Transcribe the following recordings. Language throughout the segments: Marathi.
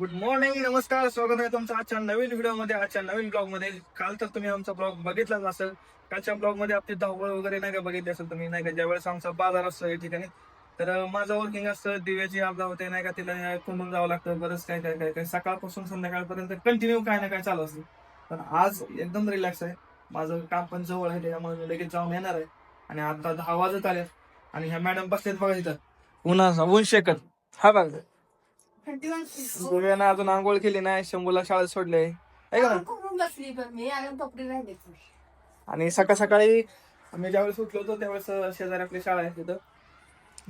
गुड मॉर्निंग नमस्कार स्वागत आहे तुमचं आजच्या नवीन व्हिडिओमध्ये आजच्या नवीन ब्लॉगमध्ये काल तर तुम्ही आमचा ब्लॉग बघितलाच असेल. कालच्या ब्लॉगमध्ये आपली धावपळ वगैरे नाही का बघितली असेल तुम्ही नाही का? ज्यावेळेस आमचा बाजार असतो या ठिकाणी तर माझं वर्किंग असतं दिव्याची आपदा होते नाही का? तिला कुंबून जावं लागतं बरंच काय काय काय काय सकाळपासून संध्याकाळपर्यंत कंटिन्यू काय ना काय चालू असतं. पण आज एकदम रिलॅक्स आहे. माझं काम पण जवळ आहे त्याच्यामुळे मी लगेच जाऊन येणार आहे. आणि आता दहा वाजत आले आणि ह्या मॅडम बसलेत बघा इथं उन्हा ऊन शेकत. हा बघ. सूर्यानं अजून आंघोळ केली नाही शंभूला शाळेत सोडले आहे का बसली पण मी अजून कपडे राहिले आणि सकाळ सकाळी आम्ही ज्यावेळेस उठलो होतो त्यावेळेस शेजारी आपली शाळा आहे तिथं.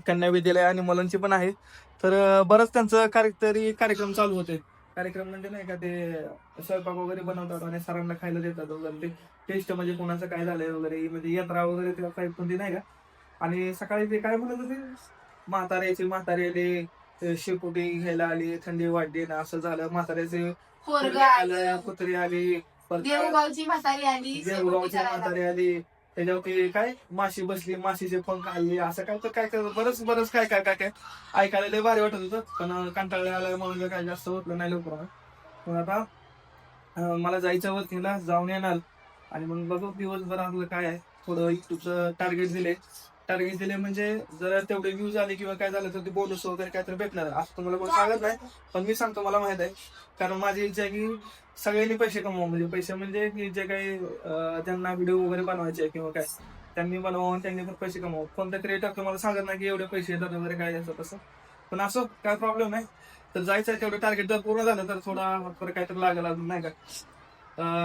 कन्या विद्यालय आणि मुलांची पण आहे. तर बरंच त्यांचं काहीतरी कार्यक्रम चालू होते. कार्यक्रम म्हणजे नाही का ते स्वयंपाक वगैरे बनवतात आणि सरांना खायला देतात वगैरे. ते टेस्ट म्हणजे कोणाचं काय झालंय वगैरे म्हणजे यात्रा वगैरे काही कोणती नाही का. आणि सकाळी ते काय म्हणत होते? म्हाताऱ्याची म्हातारे ते शेकोटी घ्यायला आली थंडी वाढली ना असं झालं. म्हाताऱ्याचे पोरगा आलं कुत्री आली परत देवगावची म्हातारी आली देवगावची म्हातारी आली. त्याच्यावरती काय माशी बसली माशीचे पंख आले असं काय तर काय काय बरंच बरंच काय काय काय काय. ऐकायला लय भारी वाटत होतं पण कंटाळले आलं म्हणून काय जास्त होतं नाही लवकर. पण आता मला जायचं वरतीला जाऊन येणार. आणि मग बघू दिवसभर आपलं काय आहे. थोडं युट्यूबचं टार्गेट दिले टार्गेट दिले म्हणजे जर तेवढे व्ह्यूज आले किंवा काय झालं तर ते बोनस वगैरे काहीतरी भेटणार. असं तुम्हाला कोण सांगत नाही पण मी सांगतो मला माहीत आहे. कारण माझी इच्छा आहे की सगळ्यांनी पैसे कमवा म्हणजे पैसे म्हणजे की जे काही त्यांना व्हिडिओ वगैरे बनवायचे किंवा काय त्यांनी बनवून त्यांनी पण पैसे कमवा कोणता क्रिएटर तुम्हाला सांगत नाही की एवढे पैसे येतात वगैरे काय असं तसं. पण असं काय प्रॉब्लेम नाही. तर जायचं आहे तेवढं टार्गेट जर पूर्ण झालं तर थोडा परत काहीतरी लागेल अजून नाही का?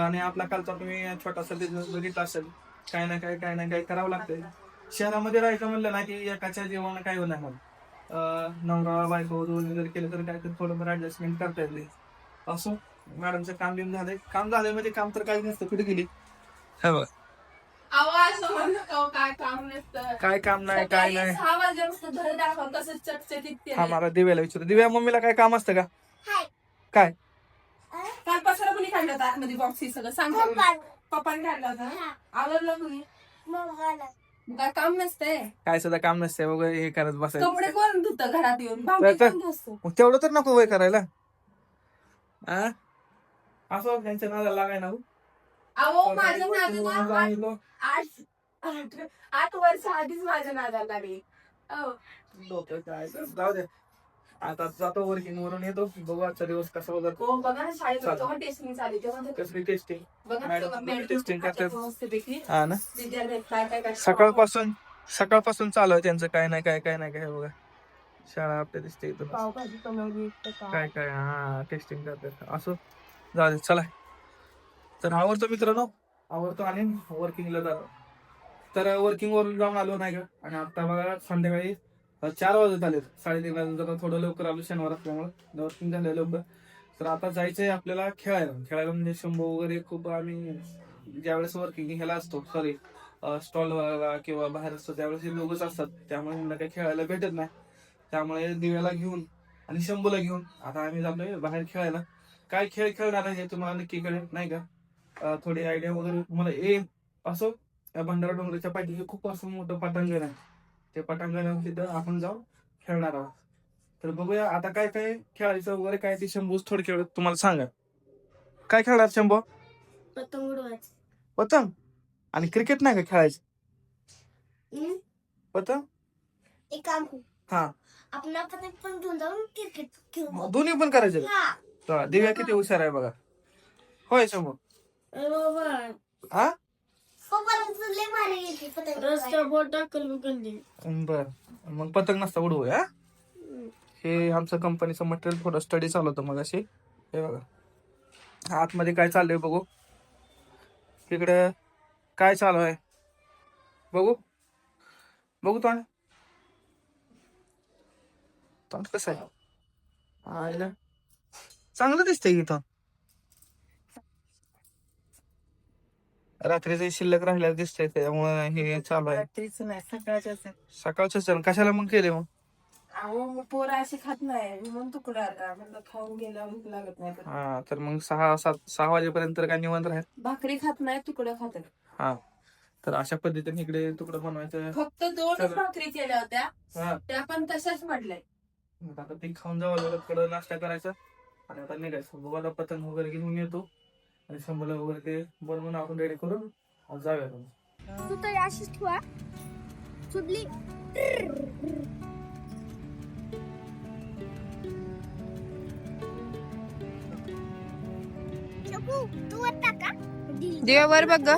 आणि आपला कालचा तुम्ही छोटासा बिझनेस बघितला असेल काय ना काय काय ना काय करावं लागतंय. शहरामध्ये राहायचं म्हणलं ना की एकाच्या जेवण काय होणार मग अं, नवरा बायको दोन वगैरे केलं तर काय तर थोडंफार ऍडजस्टमेंट करता येते असो मॅडमचं काम बिम झालंय. काम झालंय म्हणजे काम तर काही नसतं. कुठे गेली? हो, काय काम नसतं. काय काम नाही काय नाही. सहा वाजल्यापासून घर दाखव कसं चटचटीत ते हा मला दिव्याला विचारू. दिव्या मम्मीला काय काम असतं का? काय? काल पसारा कुणी काढला होता आतमध्ये बॉक्स हे सगळं? सांग पप्पाने काढला होता? आवडलं कुणी? काय काम नसतंय. काय सुद्धा काम नसतंय वगैरे हे करत बसायचं. कपडे कोण धुतं घरात येऊन? भांडी तर- कोण घासतं? मग तेवढं तर नको वय करायला. आ? असं त्यांच्या नादाला लागाय ना हो. अहो माझं ना आठ आठ- आठ वर्ष आधीच माझ्या नादाला लागली अहो, जाऊ दे. आता जातो वर्किंग वरून येतो. बघू आजचा दिवस कसा जातो हो बघा ना शाळेत चालेल. तेव्हा टेस्टिंग चालू तेव्हा ते- कसली टेस्टिंग बघा मॅडम, तेव्हा मॅडम टेस्टिंग करतात. मस्तपैकी हा ना? विद्यार्थी काय काय काय सकाळपासून सकाळपासून चालू आहे त्यांचं काय नाही काय काय नाही काय बघा. शाळा आपल्या दिसते इथं. पावभाजी बनवली तर काय. काय काय हा टेस्टिंग करतात. असं जाऊ दे चला. तर आवडतो मित्रांनो? आवडतो आणि वर्किंगला जातो. तर वर्किंग वरून जाऊन आलो नाही का? आणि आता बघा संध्याकाळी चार वाजत आले साडेतीन वाजता जरा थोडं लवकर आलो शनिवार असल्यामुळे. दर्शन झालं लवकर तर आता जायचंय आपल्याला खेळायला. खेळायला म्हणजे शंभू वगैरे खूप आम्ही ज्यावेळेस वर्किंग ह्याला असतो. सॉरी स्टॉल किंवा बाहेर असतो. त्यावेळेस हे लोकच असतात. त्यामुळे मला काही खेळायला भेटत नाही. त्यामुळे दिव्याला घेऊन आणि शंभूला घेऊन आता आम्ही जातोय बाहेर खेळायला. काय खेळ खेळणार आहे हे तुम्हाला नक्की कळेल नाही का? थोडी आयडिया वगैरे तुम्हाला ए असं या भंडारा डोंगराच्या पाठीशी खूप असं मोठं पटांगण आहे. ते पटांगण तिथं आपण जाऊन खेळणार आहोत. तर बघूया आता काय काय खेळायचं वगैरे काय ते शंभूच थोडं खेळ तुम्हाला सांगा काय खेळणार शंभू? पतंग उडवायचं. पतंग? आणि क्रिकेट नाही का खेळायचं? हम्म? पतंग? एक काम करू. हा. आपण पतंग पण घेऊन जाऊन क्रिकेट खेळू. दोन्ही पण करायचे? हा. दिव्या किती हुशार आहे बघा. होय शंभू. बरोबर हा? रस्ता बोट टाकल गल्ली. बर. मग पतंग नसता उडवूया हे? आमचं कंपनीचं मटेरियल थोडं स्टडी चालू होतं मग अशी हे बघा. आतमध्ये काय चाललंय बघू. तिकडे काय चालू आहे? बघू. बघू तोंड. तोंड कसं आहे. चांगलं दिसतंय इथं. रात्रीचे शिल्लक राहिल्या दिसतंय त्यामुळे हे चालू आहे. रात्रीच नाही सकाळच्याच आहे. कशाला मग केले मग? अहो मग पोरं अशी खात नाही. म्हणून तुकडा आता म्हणलं खाऊन गेला भूक लागत नाही. हा तर मग सहा सात सहा वाजेपर्यंत काय निवांत राहत भाकरी खात नाही तुकडं खातात हा. तर अशा पद्धतीने इकडे तुकडं बनवायचं. फक्त दोनच. भाकरी केल्या होत्या. हा. त्या पण तशाच मग आता ते खाऊन जावं लागत थोडं नाश्ता करायचा. आणि आता निघायचं. बघायला पतंग वगैरे घेऊन येतो. आणि शंभरला वगैरे ते बनवून आपण रेडी करून जाऊया. तू तर अशीच ठेवा. सुटली तू वाटता का? दिव्या वर बघ ग.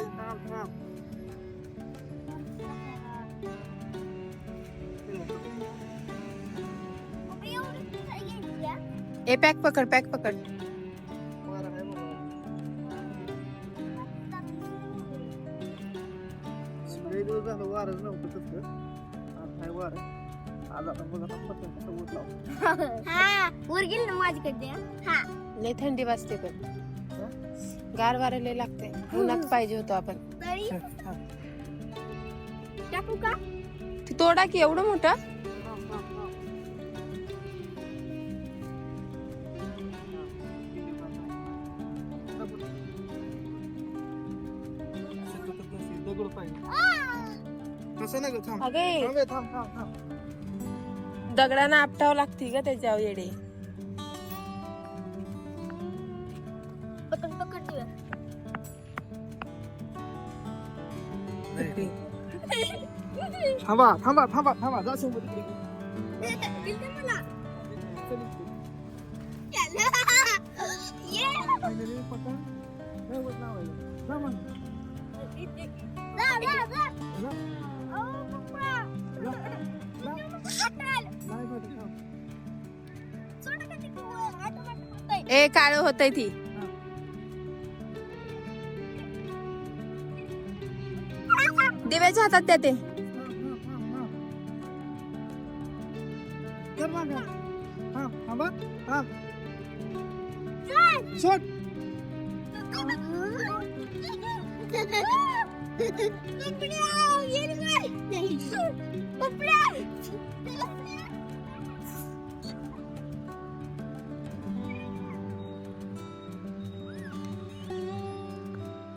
ए पॅक पकड पॅक पकड. झालं वारच नव्हतं तसलं आज काय वार. आहे. आज आपण बघा आता पतंग कसं उडत लावतो. हा वर गेली ना माझ्याकडे. हा. लय थंडी वाजते पण. गार वारे लय लागते. उन्हात पाहिजे होतो आपण. तरी. टाकू का? ती तोडा की एवढं मोठं? नाही ग थांब. अगे. थांब थांब थांब थांब. दगडानं आपटावं लागते ग त्याच्यावर येडे. पतंग थांबा थांबा थांबा थांबा जा सोबत पतंग. ए काळ होतय ती. दिव्याच्या हातात त्या ते. थांब,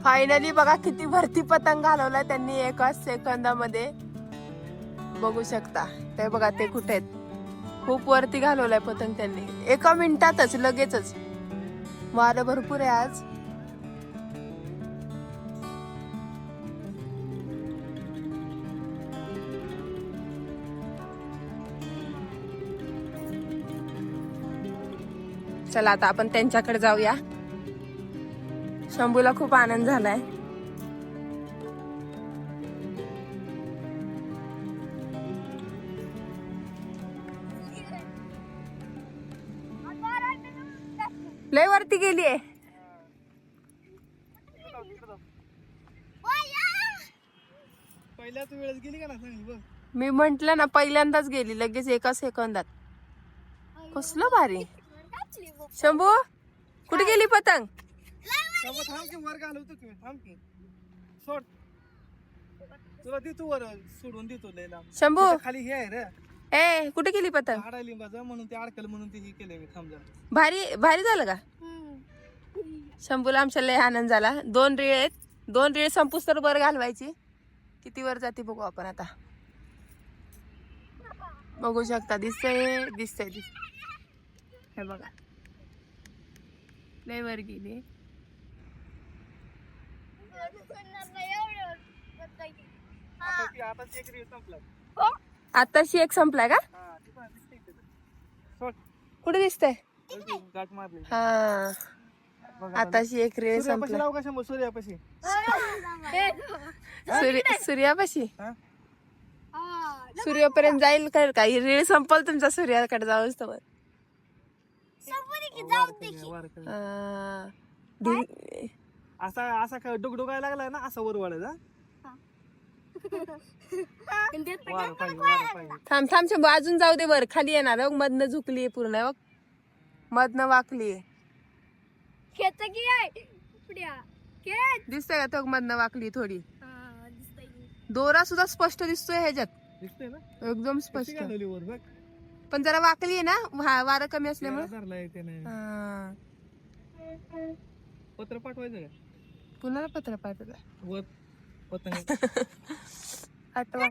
फायनली बघा किती भरती पतंग घालवला त्यांनी एकाच सेकंदामध्ये. बघू शकता. ते बघा ते कुठे आहेत. खूप वरती घालवलाय पतंग त्यांनी. एका मिनिटातच लगेचच. वारं भरपूर आहे आज. चला आता आपण त्यांच्याकडे जाऊया. शंभूला खूप आनंद झालाय. लय वरती गेलीये. पहिल्याच वेळेस गेली का ना चांगली बघ. मी म्हंटल ना पहिल्यांदाच गेली लगेच एका सेकंदात. कसलं भारी. शंभू कुठे गेली पतंग? थांब थांब की वर घालवतो की थांब की. सोड. तुला देतो वर सोडून देतो लय लांब. शंभू. खाली हे आहे रे. ए कुठे गेली पतंग? झाड लिंबाचं म्हणून ते अडकल म्हणून ते हे केलंय मी थांब जरा भारी भारी झालं का? शंभूला आमच्या लय आनंद झाला. दोन रीळ आहेत. दोन रीळ संपूस तर वर घालवायची. किती वर जाते बघू आपण आता. बघू शकता दिसतंय दिसतंय दिसतंय. हे बघा. लय वर गेली आता ती आता ती एक रील संपला आताशी एक संपलाय का? हा कुठे दिसतंय? हा. आताशी एक रीळ सूर्यापाशी संपला सूर्यापाशी. सूर्य सूर्यापाशी? हा. सूर्यापर्यंत जाईल काय का? ही रीळ संपल तुमचा सूर्याकडे जाऊच तर. हा. असा असा काय डुगडुगायला लागला ना असा वर वाढायचा वार पाहिजे वार पाहिजे. थांब थांब शंभू अजून जाऊ दे वर खाली येणार बघ मधनं झुकली पूर्ण बघ. मधनं वाकली खेच की आहे पुढ्या खेच दिसतंय का तो मधनं वाकली थोडी? हा दिसतंय की. दोरा सुद्धा स्पष्ट दिसतोय ह्याच्यात. दिसतंय ना? एकदम कशी स्पष्ट. घालवली वर बघ. पण जरा वाकली आहे ना? वा- वारं कमी असल्यामुळे. हा. पत्र पाठवायचं का? पुन्हा पत्र पाठवलं. आठवा.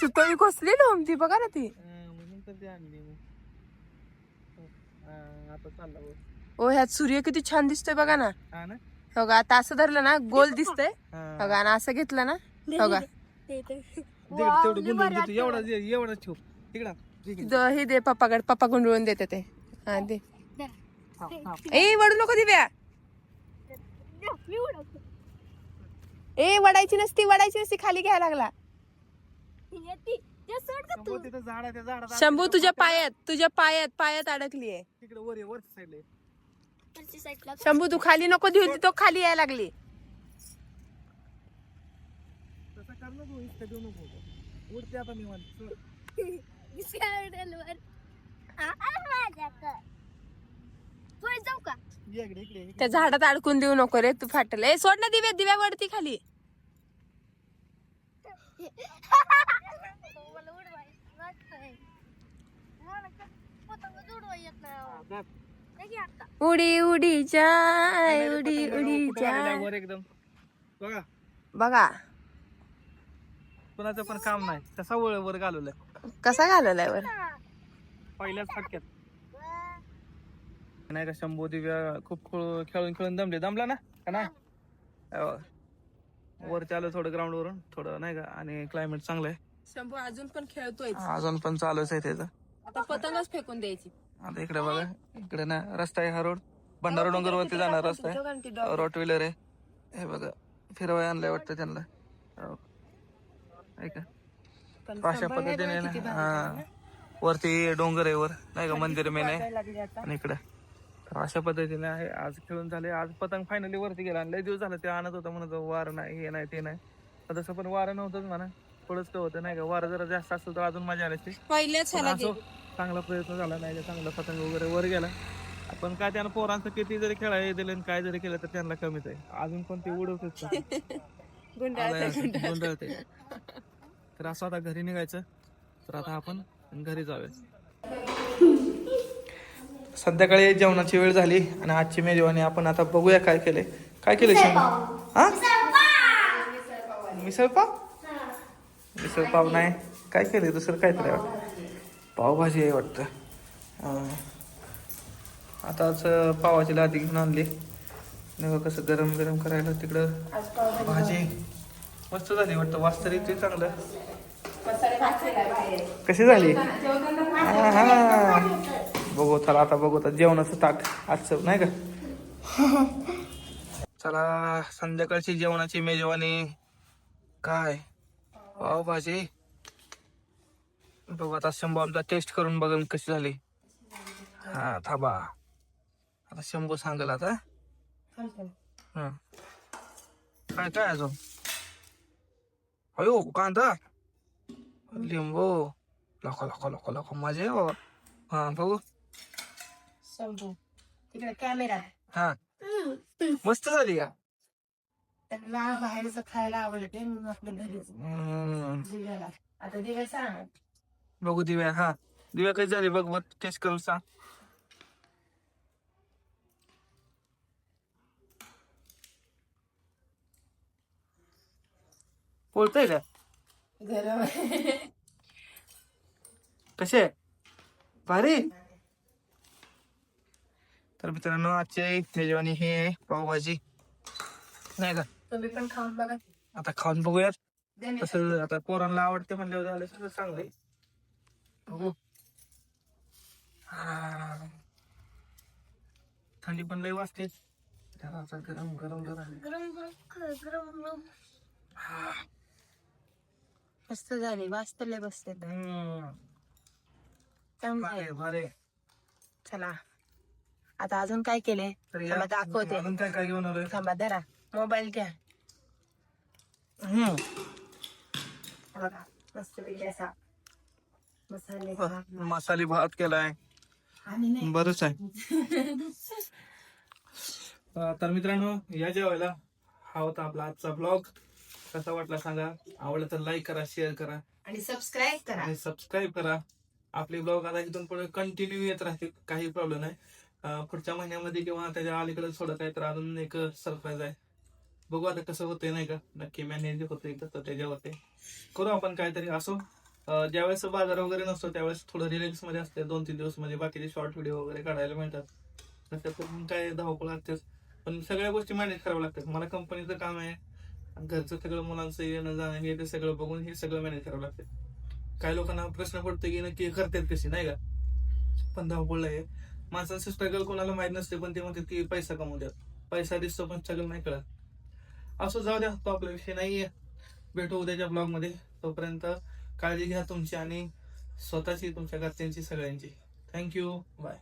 सुतळी कसली लोंबती बघा ना ती. ओ ह्यात सूर्य किती छान दिसतोय बघा ना. हा ना? का आता असं धरलं ना गोल दिसतंय. हा. का आणि असं घेतलं ना हो का हे दे पप्पाकडे पप्पा गुंडळून देते ते. हा दे. ए वडू नको दिव्या. ए वडायची नसती वडायची नसती खाली घ्यायला लागला. शंभू तिथं झाड आहे त्या झाडात शंभू तुझ्या पायात तुझ्या पायात पायात अडकली आहे. तिकडे वर आहे, वरच्या साईडला शंभू तू खाली नको देऊ ती तो खाली यायला लागली. तसं कर ना तू इतकं देऊ नको. उडते आता निवांत सोड. जाऊ का? त्या झाडात अडकून देऊ नको रे तू फाटल. ए सोड ना दिव्या दिव्या वरती खाली. उडी उडी जाय उडी उडी जाय. एकदम. बघा. बघा. कोणाचं पण काम नाही. तसा वर वर घालवलाय? कसा घालवलाय वर? पहिल्याच फटक्यात. नाही का शंभू दिव्या खूप खेळ- खेळून खेळून दमले. दमला ना? का नाही अहो. वर चालू थोडं ग्राउंड वरून थोडं नाही का आणि क्लायमेट चांगलं आहे. शंभू अजून पण खेळतोय. अजून पण चालूच आहे त्याचं. आता पतंगच फेकून द्यायची. आता इकडे बघा इकडे ना रस्ता आहे हा रोड भंडारा डोंगर वरती जाणार रस्ता आहे. रोट व्हीलर आहे. हे बघा फिरवाय आणलंय वाटतं त्यांना. हो. ऐका अशा पद्धतीने हा. वरती डोंगर आहे वर. नाही का मंदिर मेन आहे. आणि इकडे. तर अशा पद्धतीने आहे. आज खेळून झाले. आज पतंग फायनली वरती गेला आणि लय दिवस झाला ते आणत होता. म्हणत वारं नाही हे नाही ते नाही. पण तसं पण वारं नव्हतंच म्हणा. थोडंच काय होतं नाही का? वारं जरा जास्त असतं तर अजून मजा आली असती. पहिल्याच पण असो चांगला प्रयत्न झाला नाही का चांगला पतंग वगैरे वर गेला. आपण काय त्यानं पोरांचं किती जरी खेळायला दिलं आणि काय जरी केलं तर त्यांना कमीच आहे. अजून पण ते उडवतच गोंधळते तर असं आता घरी निघायचं. तर आता आपण घरी जाऊया. संध्याकाळी जेवणाची वेळ झाली आणि आजची मेजवानी आपण आता बघूया काय केलंय. काय केलंय शंभू हा? मिसळ पाव. मिसळ पाव? नाही. काय केलंय? दुसरं काय तरी वाटतं पावभाजी आहे वाटतं. आताच पावाची लादी घेऊन आणली. नाही कसं गरम गरम करायला तिकडं भाजी. मस्त झाली वाटतं. वास तरी ते चांगलं. कशी झाली? हा, हा. बघू चला आता बघू आता जेवणाचं ताट आजचं नाही का? चला संध्याकाळची जेवणाची मेजवानी. काय? पावभाजी बघू आता शंभू आमचा टेस्ट करून बघून कशी झाली. हा थांबा. आता शंभू सांगेल आता. हं. काय काय अजून? अयो कांदा. लिंबू. लखो लखो लखो लखो मजा हा बघू. शंभू. तिकडे कॅमेरा हा. मस्त झाली का? त्यांना बाहेरचं खायला आवडते म्हणून आपल्या घरी हम्म. दिव्याला. आता दिव्या सांग. बघू दिव्या हा. दिव्या कशी झाली बघ बघ टेस्ट करून सांग. बोलतोय का? गरम कसे? भारी? तर मित्रांनो आजचे मेजवानी हे आहे पावभाजी. नाही का? तुम्ही पण खाऊन बघा. आता खाऊन बघूयात. कसं आता पोरांना आवडते म्हणल्यावर झालं सगळं चांगलंय बघू. हा. थंडी पण लय वाजते. जरा आता गरम गरम गरम गरम गरम गरम. गरम मस्त झाली वाचतले बसते हम्म. चांगलं भारी आहे. आहे, भारी आहे. चला. आता अजून काय केले तर या- दाखवते. अजून काय काय घेऊन आलोय? थांबा धरा. मोबाईल घ्या. हम्म. बघा मस्त असा मसाले. भात. मसाले भात केलाय. आणि नाही. बरंच आहे. अं, तर मित्रांनो या जेवायला हा होता आपला आजचा ब्लॉग कसा वाटला सांगा? आवडला तर लाईक करा शेअर करा. आणि सबस्क्राईब करा. आणि सबस्क्राईब करा. आपले ब्लॉग आता इथून पुढे कंटिन्यू येत राहतील. काही प्रॉब्लेम नाही. पुढच्या महिन्यामध्ये किंवा त्याच्या अलीकडे सोडत आहे तर अजून एक सरप्राईज आहे. बघू आता कसं होतंय नाही का? नक्की मॅनेज होतंय कसं त्याच्यावरती. करू आपण काहीतरी. असो ज्यावेळेस बाजार वगैरे नसतो त्यावेळेस थोडं रिलॅक्समध्ये असते. दोन तीन दिवसमध्ये बाकीचे शॉर्ट व्हिडिओ वगैरे काढायला मिळतात. तर काय धावपळ असतेच पण सगळ्या गोष्टी मॅनेज कराव्या लागतात. मला कंपनीचं काम आहे. घरचं सगळं मुलांचं येणं जाणं हे ते सगळं बघून हे सगळं मॅनेज करावं लागतं. काही लोकांना प्रश्न पडतो की नक्की करतात कशी नाही का? पण धावपळ आहे. माणसाचं स्ट्रगल कोणाला माहीत नसते पण ते म्हणतात की पैसा कमवू द्या. पैसा दिसतो पण स्ट्रगल नाही कळत. असं जाऊ द्या तो आपला विषय नाहीये. भेटू उद्याच्या ब्लॉगमध्ये. तोपर्यंत काळजी घ्या तुमची आणि स्वतःची तुमच्या घरच्यांची सगळ्यांची. Thank you bye